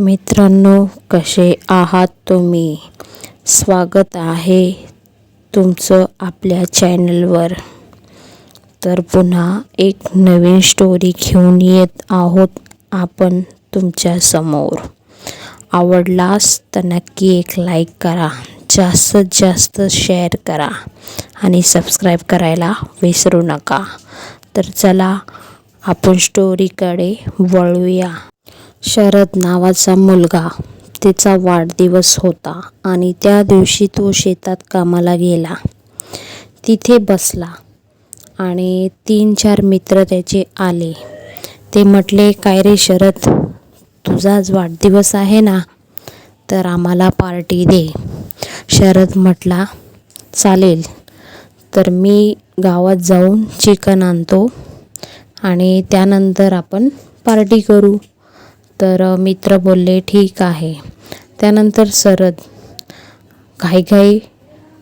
मित्रांनो कसे आहात तुम्ही? स्वागत आहे तुमचं आपल्या चॅनलवर. तर पुन्हा एक नवीन स्टोरी घेऊन येत आहोत आपण तुमच्यासमोर आवडलास तर नक्की एक लाईक करा जास्तीत जास्त शेअर करा आणि सबस्क्राईब करायला विसरू नका. तर चला आपण स्टोरीकडे वळूया. शरद नावाचा मुलगा. तिचा वाढदिवस होता आणि त्या दिवशी तो शेतात कामाला गेला. तिथे बसला आणि तीन चार मित्र त्याचे आले. ते म्हटले काय रे शरद तुझाच वाढदिवस आहे ना? तर आम्हाला पार्टी दे. शरद म्हटला चालेल. तर मी गावात जाऊन चिकन आणतो आणि त्यानंतर आपण पार्टी करू. तर मित्र बोलले ठीक आहे. त्यानंतर शरद घाईघाई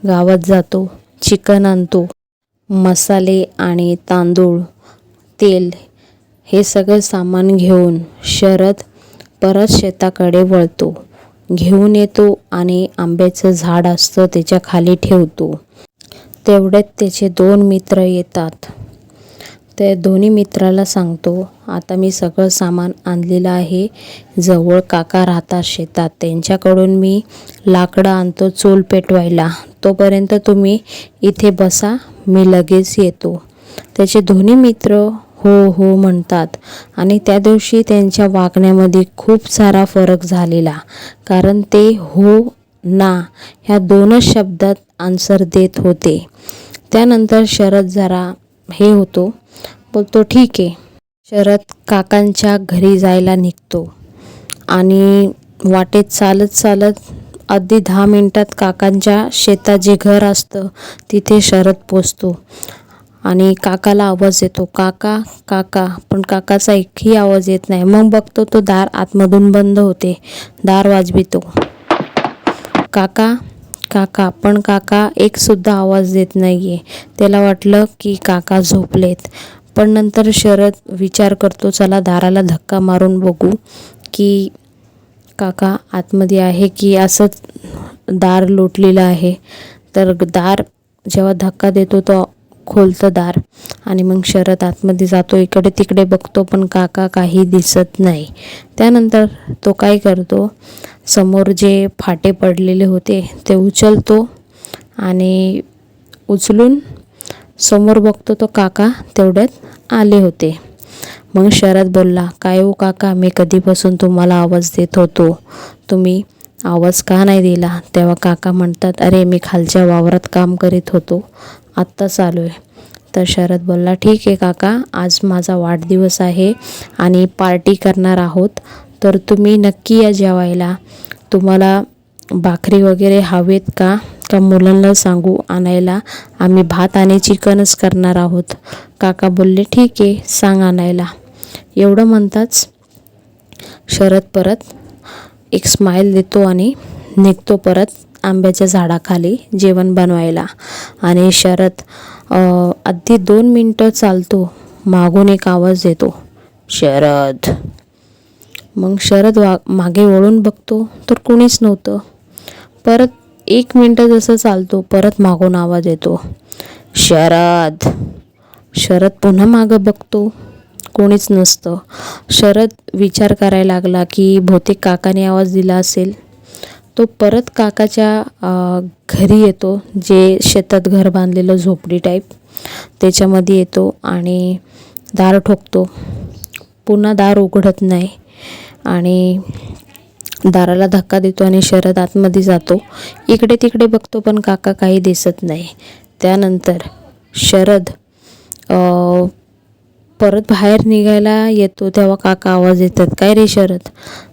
गावात जातो चिकन आणतो मसाले आणि तांदूळ तेल हे सगळं सामान घेऊन शरद परत शेताकडे वळतो. घेऊन येतो आणि आंब्याचं झाड असतं त्याच्याखाली ठेवतो. तेवढ्यात त्याचे दोन मित्र येतात. त्या दोन्ही मित्राला सांगतो आता मी सगळं सामान आणलेलं आहे. जवळ काका राहतात शेतात. त्यांच्याकडून मी लाकडं आणतो चूल पेटवायला. तोपर्यंत तुम्ही इथे बसा मी लगेच येतो. त्याचे दोन्ही मित्र हो हो म्हणतात आणि त्या दिवशी त्यांच्या वागण्यामध्ये खूप सारा फरक झालेला. कारण ते हो ना ह्या दोनच शब्दात आन्सर देत होते. त्यानंतर शरद जरा हे होतो बोलतो ठीक आहे. शरद काकांच्या घरी जायला निघतो. आणि वाटेत चालत चालत अगदी दहा मिनटात काकांच्या शेतात जे घर असतं तिथे शरद पोचतो. आणि काकाला आवाज येतो काका काका. पण काकाचा एकही आवाज येत नाही. मग बघतो तो दार आतमधून बंद होते. दार वाजवितो. काका काका. पण काका एकसुद्धा आवाज देत नाही आहे त्याला वाटलं की काका झोपलेत. पण नंतर शरद विचार करतो चला दाराला धक्का मारून बघू की काका आतमध्ये आहे की असंच दार लोटलेलं आहे. तर दार जेव्हा धक्का देतो तो खोलतं दार आणि मग शरद आतमध्ये जातो. इकडे तिकडे बघतो पण काका काही दिसत नाही. त्यानंतर तो काय करतो समोर जे फाटे पडलेले होते ते उचलतो आणि उचलून समोर बघतो तो काका तेवढ्यात आले होते. मग शरद बोलला काय हो काका मी कधीपासून तुम्हाला आवाज देत होतो? तुम्ही आवाज का नाही दिला? तेव्हा काका म्हणतात अरे मी खालच्या वावरात काम करीत होतो आत्ताच आलो आहे तर शरद बोलला ठीक आहे काका आज माझा वाढदिवस आहे आणि पार्टी करणार आहोत तर तुम्ही नक्की या जेवायला. तुम्हाला भाकरी वगैरे हवेत का? का मुलांना सांगू आणायला. आम्ही भात आणि चिकनच करणार आहोत. काका बोलले ठीक आहे सांग आणायला. एवढं म्हणताच शरद परत एक स्माईल देतो आणि निघतो परत आंब्याच्या झाडाखाली जेवण बनवायला. आणि शरद अगदी दोन मिनटं चालतो मागून एक आवाज देतो शरद. मग शरद वा मागे वळून बघतो तर कुणीच नव्हतं. परत एक मिनटं जसं चालतो परत मागून आवाज येतो. शरद. शरद पुन्हा मागं बघतो. कोणीच नसतं. शरद विचार करायला लागला की बहुतेक काकाने आवाज दिला असेल. तो परत काकाच्या घरी येतो जे शेतात घर बांधलेलं झोपडी टाईप त्याच्यामध्ये येतो आणि दार ठोकतो. पुन्हा दार उघडत नाही. आणि दाराला धक्का देतो आणि शरद आतमध्ये जातो. इकडे तिकडे बघतो पण काका काही दिसत नाही. त्यानंतर शरद परत बाहेर निघायला येतो तेव्हा काका आवाज येतात काय रे शरद?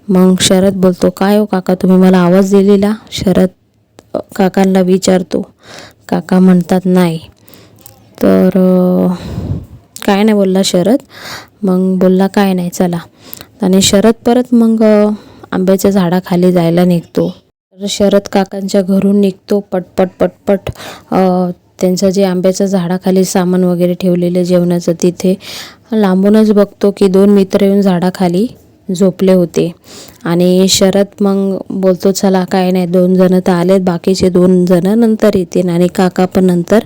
मग शरद बोलतो काय हो काका तुम्ही मला आवाज दिलेला? शरद काकांना विचारतो. काका म्हणतात नाही. तर काय नाही बोलला शरद. मग बोलला काय नाही चला. आणि शरद परत मग आंब्याच्या झाडाखाली जायला निघतो. तर शरद काकांच्या घरून निघतो पटपट पटपट. त्यांचं जे आंब्याच्या झाडाखाली सामान वगैरे ठेवलेलं जेवणाचं तिथे लांबूनच बघतो की दोन मित्र येऊन झाडाखाली झोपले होते. आणि शरद मग बोलतो चला काय नाही दोन जणं तर आलेत बाकीचे दोन जणं नंतर येतील आणि काका पण नंतर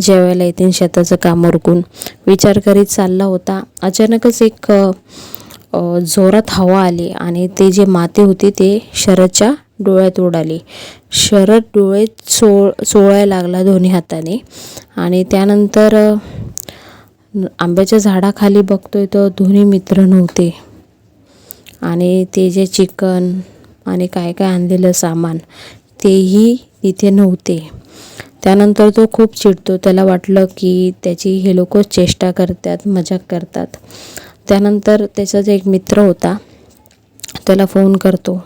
जेवायला येतील शेताचं काम उरकून. विचार करीत चालला होता. अचानकच एक जोरात हवा आली आणि ते जे माती होती ते शरदच्या डोळ्यात उडाली. शरद डोळे चो चोळायला लागला दोन्ही हाताने आणि त्यानंतर आंब्याच्या झाडाखाली बघतोय तर दोन्ही मित्र नव्हते. आणि ते जे चिकन आणि काय काय आणलेलं सामान तेही तिथे नव्हते. त्यानंतर तो खूप चिडतो. त्याला वाटलं की त्याची हे लोक चेष्टा करतात मजाक करतात. त्यानंतर त्याचा जो एक मित्र होता त्याला फोन करतो.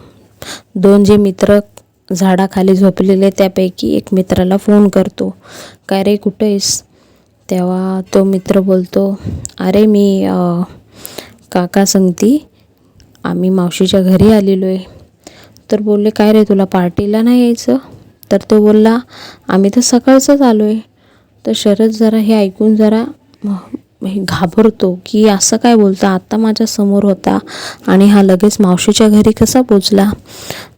दोन जे मित्र झाडाखाली झोपलेले त्यापैकी एक मित्राला फोन करतो. काय रे कुठं आहेस? तेव्हा तो मित्र बोलतो अरे मी काका सांगती आम्ही मावशीच्या घरी आलेलो आहे. तर बोलले काय रे तुला पार्टीला नाही यायचं? तर तो बोलला आम्ही तर सकाळचंच आलो आहे तर शरद जरा हे ऐकून जरा घाबरतो की असं काय बोलतं? आत्ता माझ्यासमोर होता आणि हा लगेच मावशीच्या घरी कसा पोचला?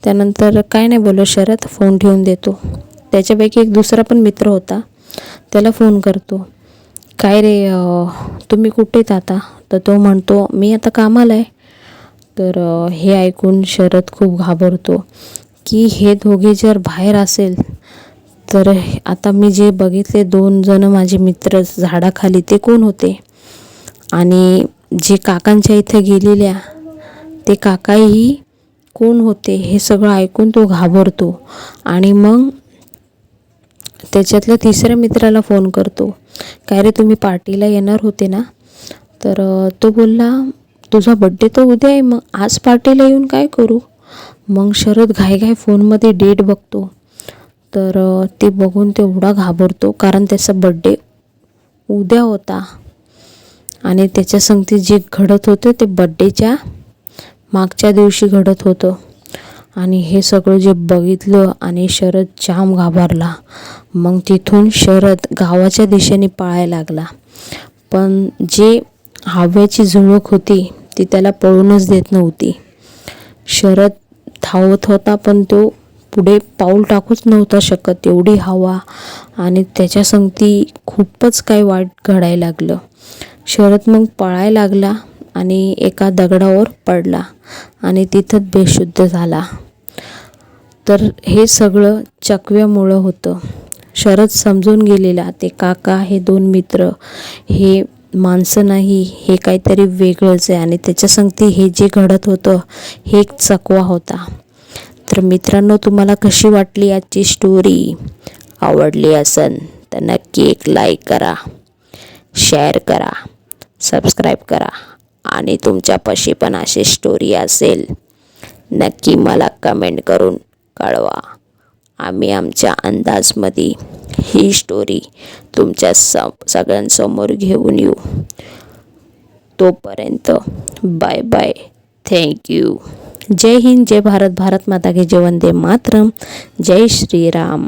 त्यानंतर काय नाही बोललो शरद फोन ठेवून देतो. त्याच्यापैकी एक दुसरा पण मित्र होता. त्याला फोन करतो. काय रे तुम्ही कुठे आता? तर तो म्हणतो मी आता कामाला आहे. तर हे ऐकून शरद खूप घाबरतो की हे दोघे जर बाहेर असेल तर आता मी जे बघितले दोन जण माझे मित्र झाडाखाली ते कोण होते? आणि जे काकांच्या इथे गेलेल्या ते काकाही कोण होते हे सगळं ऐकून तो घाबरतो. आणि मग त्याच्यातल्या तिसऱ्या मित्राला फोन करतो. काय रे तुम्ही पार्टीला येणार होते ना? तर तो बोलला तुझा बड्डे तर उद्या आहे मग आज पार्टीला येऊन काय करू? मग शरद घाईघाई फोनमध्ये डेट बघतो. तर ते बघून तेवढा घाबरतो कारण त्याचा बड्डे उद्या होता. आणि त्याच्या संगती जे घडत होतं ते बड्डेच्या मागच्या दिवशी घडत होतं. आणि हे सगळं जे बघितलं आणि शरद जाम घाबरला. मग तिथून शरद गावाच्या दिशेने पळायला लागला. पण जे हव्याची झुळूक होती ती त्याला पळूनच देत नव्हती. शरद धावत होता पण तो पुढे पाऊल टाकूच नव्हता शकत एवढी हवा. आणि त्याच्या संगती खूपच काही वाट घडायला लागलं. शरद मग पळायला लागला आणि एका दगडावर पडला आणि तिथंच बेशुद्ध झाला. तर हे सगळं चकव्यामुळं होतं. शरद समजून गेलेला ते काका हे दोन मित्र हे माणसं नाही हे काहीतरी वेगळंच आहे आणि त्याच्या संगती हे जे घडत होतं हे एक चकवा होता. तर मित्रांनो तुम्हाला कशी वाटली आजची स्टोरी आवडली असन तर नक्की एक लाईक करा शेअर करा सबस्क्राईब करा आणि तुमच्यापाशी पण अशी स्टोरी असेल नक्की मला कमेंट करून कळवा. आम्ही आमच्या अंदाजमध्ये ही स्टोरी तुमच्या स सगळ्यांसमोर घेऊन येऊ. तोपर्यंत बाय बाय थँक्यू ಜೈ ಹಿಂದ್ ಜೈ ಭಾರತ್ ಭಾರತ್ ಮಾತಾಗೆ ಜೈ ಒಂದೇ ಮಾತ್ರ ಜೈ ಶ್ರೀರಾಮ್.